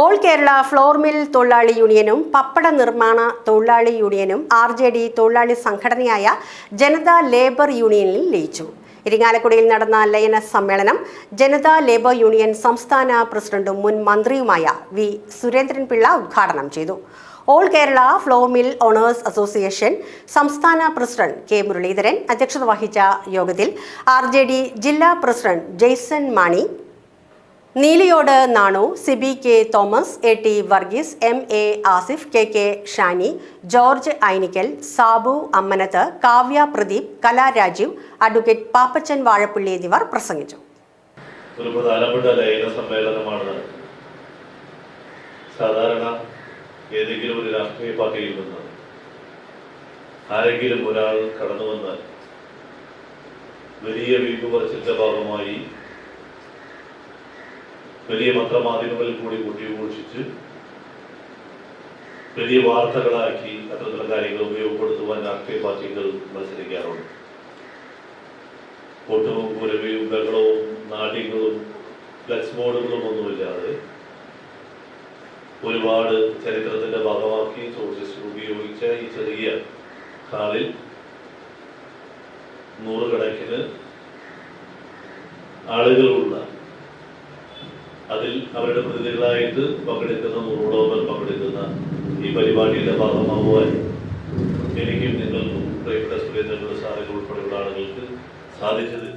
All Kerala flour mill തൊഴിലാളി യൂണിയനും പപ്പട നിർമ്മാണ തൊഴിലാളി യൂണിയനും ആർ ജെ ഡി തൊഴിലാളി സംഘടനയായ ജനതാ ലേബർ യൂണിയനിൽ ലയിച്ചു. ഇരിങ്ങാലക്കുടയിൽ നടന്ന ലയന സമ്മേളനം ജനതാ ലേബർ യൂണിയൻ സംസ്ഥാന പ്രസിഡന്റും മുൻ മന്ത്രിയുമായ വി സുരേന്ദ്രൻപിള്ള ഉദ്ഘാടനം ചെയ്തു. All Kerala flour mill owners association സംസ്ഥാന പ്രസിഡന്റ് കെ മുരളീധരൻ അധ്യക്ഷത വഹിച്ച യോഗത്തിൽ ആർ ജില്ലാ president Jaison Mani Neeliyode Nanu Sibi K Thomas A T Varghese M A Asif K K Shani George Ainikkal Sabu Ammanath Kavya Pradeep Kala Rajeev advocate Pappachan Vazhappally എന്നിവർ പ്രസംഗിച്ചു. സാധാരണ ഏതെങ്കിലും ഒരു രാഷ്ട്രീയ പാർട്ടിയിൽ നിന്ന് ആരെങ്കിലും ഒരാൾ കടന്നു വന്നാൽ വലിയ വീട്ടുപറച്ചിന്റെ ഭാഗമായി വലിയ പത്രമാധ്യമങ്ങളിൽ കൂടി കൂട്ടിഘോഷിച്ച് വലിയ വാർത്തകളാക്കി അത്തരത്തിലുള്ള കാര്യങ്ങൾ ഉപയോഗപ്പെടുത്തുവാൻ രാഷ്ട്രീയ പാർട്ടികൾ മത്സരിക്കാറുണ്ട്. കൂട്ടവും കുരവിയും ബഹളവും നാട്യങ്ങളും ഫ്ലക്സ് ബോർഡുകളും ഒന്നുമില്ലാതെ ഒരുപാട് ചരിത്രത്തിന്റെ ഭാഗമാക്കി സോഷ്യലിസ്റ്റ് ഉപയോഗിച്ച ഈ ചെറിയ ഹാളിൽ നൂറുകണക്കിന് ആളുകളുള്ള അതിൽ അവരുടെ പ്രതിനിധികളായിട്ട് പങ്കെടുക്കുന്ന നൂറോളം പങ്കെടുക്കുന്ന ഈ പരിപാടിയുടെ ഭാഗമാകുവാൻ എനിക്കും നിങ്ങൾക്കും പ്രിയപ്പെട്ട സുരേന്ദ്രനുള്ള സാറുകൾ ഉൾപ്പെടെയുള്ള ആളുകൾക്ക് സാധിച്ചത്